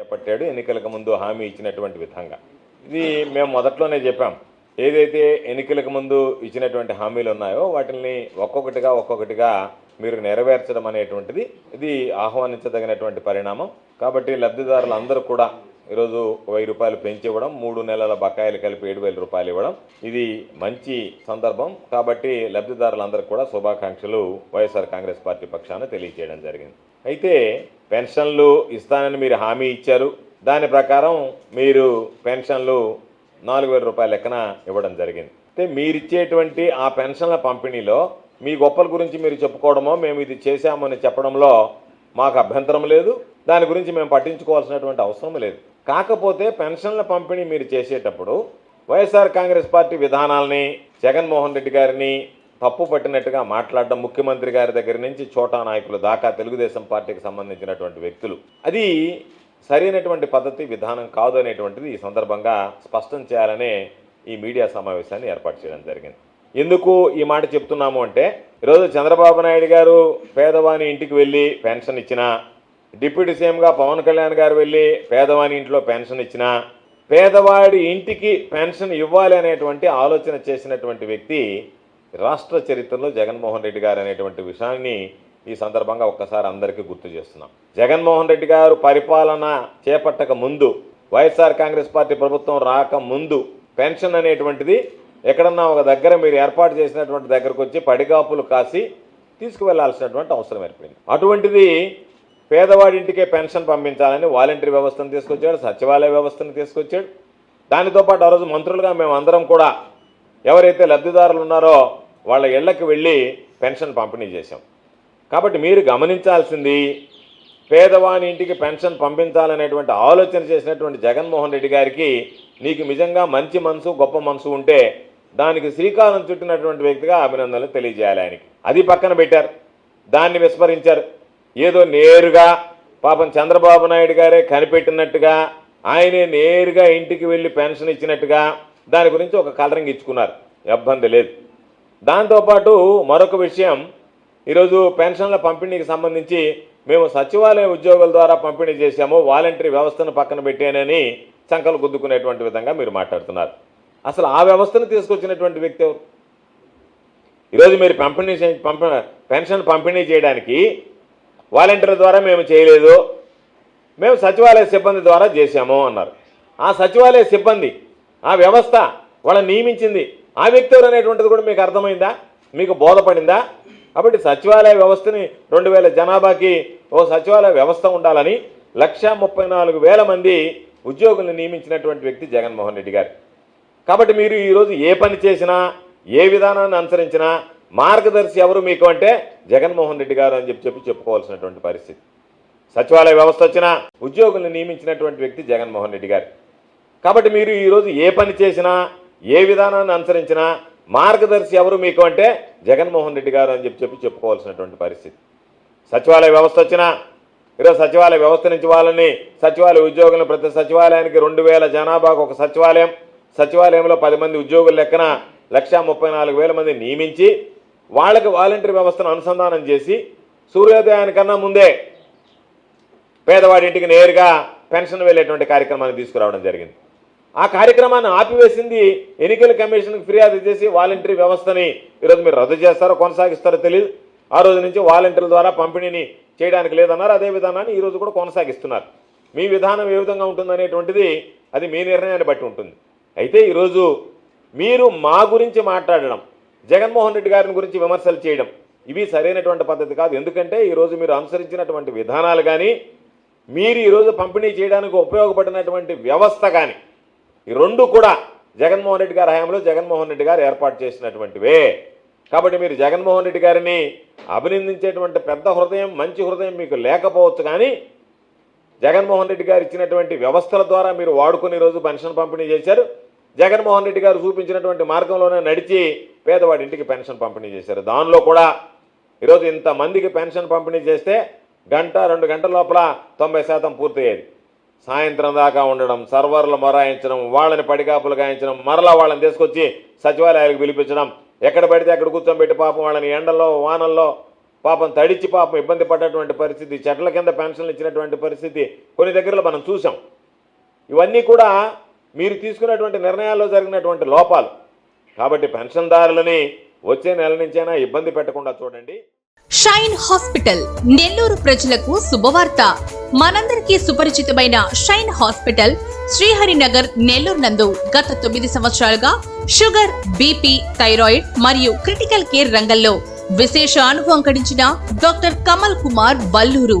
చేపట్టాడు. ఎన్నికలకు ముందు హామీ ఇచ్చినటువంటి విధంగా. ఇది మేము మొదట్లోనే చెప్పాం. ఏదైతే ఎన్నికలకు ముందు ఇచ్చినటువంటి హామీలు ఉన్నాయో వాటిని ఒక్కొక్కటిగా ఒక్కొక్కటిగా మీరు నెరవేర్చడం అనేటువంటిది ఇది ఆహ్వానించదగినటువంటి పరిణామం. కాబట్టి లబ్ధిదారులు అందరూ కూడా ఈరోజు వెయ్యి రూపాయలు పెంచి ఇవ్వడం మూడు నెలల బకాయిలు కలిపి ఏడు వేల రూపాయలు ఇవ్వడం. ఇది మంచి సందర్భం. కాబట్టి లబ్ధిదారులందరికీ కూడా శుభాకాంక్షలు వైఎస్ఆర్ కాంగ్రెస్ పార్టీ పక్షాన తెలియజేయడం జరిగింది. అయితే పెన్షన్లు ఇస్తానని మీరు హామీ ఇచ్చారు. దాని ప్రకారం మీరు పెన్షన్లు నాలుగు వేల రూపాయల లెక్కన ఇవ్వడం జరిగింది. అయితే మీరిచ్చేటువంటి ఆ పెన్షన్ల పంపిణీలో మీ గొప్పల గురించి మీరు చెప్పుకోవడమో మేము ఇది చేశామని చెప్పడంలో మాకు అభ్యంతరం లేదు. దాని గురించి మేము పట్టించుకోవాల్సినటువంటి అవసరం లేదు. కాకపోతే పెన్షన్ల పంపిణీ మీరు చేసేటప్పుడు వైఎస్ఆర్ కాంగ్రెస్ పార్టీ విధానాలని జగన్మోహన్ రెడ్డి గారిని తప్పు పట్టినట్టుగా మాట్లాడడం ముఖ్యమంత్రి గారి దగ్గర నుంచి చోటా నాయకులు దాకా తెలుగుదేశం పార్టీకి సంబంధించినటువంటి వ్యక్తులు. అది సరైనటువంటి పద్ధతి విధానం కాదు అనేటువంటిది ఈ సందర్భంగా స్పష్టం చేయాలనే ఈ మీడియా సమావేశాన్ని ఏర్పాటు చేయడం జరిగింది. ఎందుకు ఈ మాట చెప్తున్నాము అంటే ఈరోజు చంద్రబాబు నాయుడు గారు పేదవాని ఇంటికి వెళ్ళి పెన్షన్ ఇచ్చినా డిప్యూటీ సీఎంగా పవన్ కళ్యాణ్ గారు వెళ్ళి పేదవాని ఇంట్లో పెన్షన్ ఇచ్చినా పేదవాడి ఇంటికి పెన్షన్ ఇవ్వాలి అనేటువంటి ఆలోచన చేసినటువంటి వ్యక్తి రాష్ట్ర చరిత్రలో జగన్మోహన్ రెడ్డి గారు అనేటువంటి విషయాన్ని ఈ సందర్భంగా ఒక్కసారి అందరికీ గుర్తు చేస్తున్నాం. జగన్మోహన్ రెడ్డి గారు పరిపాలన చేపట్టక ముందు వైఎస్ఆర్ కాంగ్రెస్ పార్టీ ప్రభుత్వం రాక ముందు పెన్షన్ అనేటువంటిది ఎక్కడన్నా ఒక దగ్గర మీరు ఏర్పాటు చేసినటువంటి దగ్గరకు వచ్చి పడిగాపులు కాసి తీసుకువెళ్ళాల్సినటువంటి అవసరం ఏర్పడింది. అటువంటిది పేదవాడింటికే పెన్షన్ పంపించాలని వాలంటరీ వ్యవస్థను తీసుకొచ్చాడు సచివాలయ వ్యవస్థను తీసుకొచ్చాడు. దానితో పాటు ఆ రోజు మంత్రులుగా మేము అందరం కూడా ఎవరైతే లబ్ధిదారులు ఉన్నారో వాళ్ళ ఇళ్ళకు వెళ్ళి పెన్షన్ పంపిణీ చేశాం. కాబట్టి మీరు గమనించాల్సింది పేదవాని ఇంటికి పెన్షన్ పంపించాలనేటువంటి ఆలోచన చేసినటువంటి జగన్మోహన్ రెడ్డి గారికి నీకు నిజంగా మంచి మనసు గొప్ప మనసు ఉంటే దానికి శ్రీకారం చుట్టినటువంటి వ్యక్తిగా అభినందనలు తెలియజేయాలి ఆయనకి. అది పక్కన పెట్టారు దాన్ని విస్మరించారు. ఏదో నేరుగా పాపం చంద్రబాబు నాయుడు గారే కనిపెట్టినట్టుగా ఆయనే నేరుగా ఇంటికి వెళ్ళి పెన్షన్ ఇచ్చినట్టుగా దాని గురించి ఒక కలరింగ్ ఇచ్చుకున్నారు. ఇబ్బంది లేదు. దాంతోపాటు మరొక విషయం ఈరోజు పెన్షన్ల పంపిణీకి సంబంధించి మేము సచివాలయ ఉద్యోగుల ద్వారా పంపిణీ చేశాము వాలంటరీ వ్యవస్థను పక్కన పెట్టానని చంకలు గుద్దుకునేటువంటి విధంగా మీరు మాట్లాడుతున్నారు. అసలు ఆ వ్యవస్థను తీసుకొచ్చినటువంటి వ్యక్తి ఎవరు? ఈరోజు మీరు పంపిణీ చే- పంప పెన్షన్ పంపిణీ చేయడానికి వాలంటీర్ల ద్వారా మేము చేయలేదు. మేము సచివాలయ సిబ్బంది ద్వారా చేశాము అన్నారు. ఆ సచివాలయ సిబ్బంది ఆ వ్యవస్థ వాళ్ళని నియమించింది. ఆ వ్యక్తి ఎవరు అనేటువంటిది కూడా మీకు అర్థమైందా? మీకు బోధపడిందా? కాబట్టి సచివాలయ వ్యవస్థని రెండు వేల జనాభాకి ఓ సచివాలయ వ్యవస్థ ఉండాలని లక్ష ముప్పై నాలుగు వేల మంది ఉద్యోగులను నియమించినటువంటి వ్యక్తి జగన్మోహన్ రెడ్డి గారు. కాబట్టి మీరు ఈరోజు ఏ పని చేసినా ఏ విధానాన్ని అనుసరించినా మార్గదర్శి ఎవరు మీకు అంటే జగన్మోహన్ రెడ్డి గారు అని చెప్పి చెప్పి చెప్పుకోవాల్సినటువంటి పరిస్థితి. సచివాలయ వ్యవస్థ వచ్చినా ఉద్యోగులను నియమించినటువంటి వ్యక్తి జగన్మోహన్ రెడ్డి గారు. కాబట్టి మీరు ఈరోజు ఏ పని చేసినా ఏ విధానాన్ని అనుసరించినా మార్గదర్శి ఎవరు మీకు అంటే జగన్మోహన్ రెడ్డి గారు అని చెప్పి చెప్పి చెప్పుకోవాల్సినటువంటి పరిస్థితి. సచివాలయ వ్యవస్థ వచ్చినా ఈరోజు సచివాలయ వ్యవస్థ నుంచి వాళ్ళని సచివాలయ ఉద్యోగులను ప్రతి సచివాలయానికి రెండు వేల జనాభాకు ఒక సచివాలయం. సచివాలయంలో పది మంది ఉద్యోగుల లెక్కన లక్షా ముప్పై నాలుగు వేల మంది నియమించి వాళ్ళకి వాలంటరీ వ్యవస్థను అనుసంధానం చేసి సూర్యోదయానికన్నా ముందే పేదవాడింటికి నేరుగా పెన్షన్ వెళ్ళేటువంటి కార్యక్రమాన్ని తీసుకురావడం జరిగింది. ఆ కార్యక్రమాన్ని ఆపివేసింది ఎన్నికల కమిషన్కి ఫిర్యాదు చేసి వాలంటీర్ వ్యవస్థని ఈరోజు మీరు రద్దు చేస్తారో కొనసాగిస్తారో తెలియదు ఆ రోజు నుంచి వాలంటీర్ల ద్వారా పంపిణీని చేయడానికి లేదన్నారు. అదే విధానాన్ని ఈరోజు కూడా కొనసాగిస్తున్నారు. మీ విధానం ఏ విధంగా ఉంటుందనేటువంటిది అది మీ నిర్ణయాన్ని బట్టి ఉంటుంది. అయితే ఈరోజు మీరు మా గురించి మాట్లాడడం జగన్మోహన్ రెడ్డి గారిని గురించి విమర్శలు చేయడం ఇవి సరైనటువంటి పద్ధతి కాదు. ఎందుకంటే ఈరోజు మీరు అనుసరించినటువంటి విధానాలు కానీ మీరు ఈరోజు పంపిణీ చేయడానికి ఉపయోగపడినటువంటి వ్యవస్థ కానీ ఈ రెండు కూడా జగన్మోహన్ రెడ్డి గారి హయాంలో జగన్మోహన్ రెడ్డి గారు ఏర్పాటు చేసినటువంటివే. కాబట్టి మీరు జగన్మోహన్ రెడ్డి గారిని అభినందించేటువంటి పెద్ద హృదయం మంచి హృదయం మీకు లేకపోవచ్చు కానీ జగన్మోహన్ రెడ్డి గారు ఇచ్చినటువంటి వ్యవస్థల ద్వారా మీరు వాడుకుని ఈరోజు పెన్షన్ పంపిణీ చేశారు. జగన్మోహన్ రెడ్డి గారు చూపించినటువంటి మార్గంలోనే నడిచి పేదవాడి ఇంటికి పెన్షన్ పంపిణీ చేశారు. దానిలో కూడా ఈరోజు ఇంతమందికి పెన్షన్ పంపిణీ చేస్తే గంట రెండు గంటల లోపల తొంభై శాతం పూర్తయ్యేది. సాయంత్రం దాకా ఉండడం సర్వర్లు మొరాయించడం వాళ్ళని పడికాపులు గాయించడం మరలా వాళ్ళని తీసుకొచ్చి సచివాలయాలకు పిలిపించడం ఎక్కడ పడితే అక్కడ కూర్చోబెట్టి పాపం వాళ్ళని ఎండల్లో వానల్లో పాపం తడిచి పాపం ఇబ్బంది పడ్డటువంటి పరిస్థితి చెట్ల కింద పెన్షన్లు ఇచ్చినటువంటి పరిస్థితి కొన్ని దగ్గరలో మనం చూసాం ఇవన్నీ కూడా మీరు తీసుకున్నటువంటి నిర్ణయాల్లో జరిగినటువంటి లోపాలు. కాబట్టి పెన్షన్దారులని వచ్చే నెల నుంచైనా ఇబ్బంది పెట్టకుండా చూడండి. షైన్ హాస్పిటల్ నెల్లూరు ప్రజలకు శుభవార్త. మనందరికీ సుపరిచితమైన షైన్ హాస్పిటల్ శ్రీహరినగర్ నెల్లూరు నందు గత తొమ్మిది సంవత్సరాలుగా షుగర్ బీపీ థైరాయిడ్ మరియు క్రిటికల్ కేర్ రంగంలో విశేష అనుభవం గడించిన doctor Kamal Kumar Valluru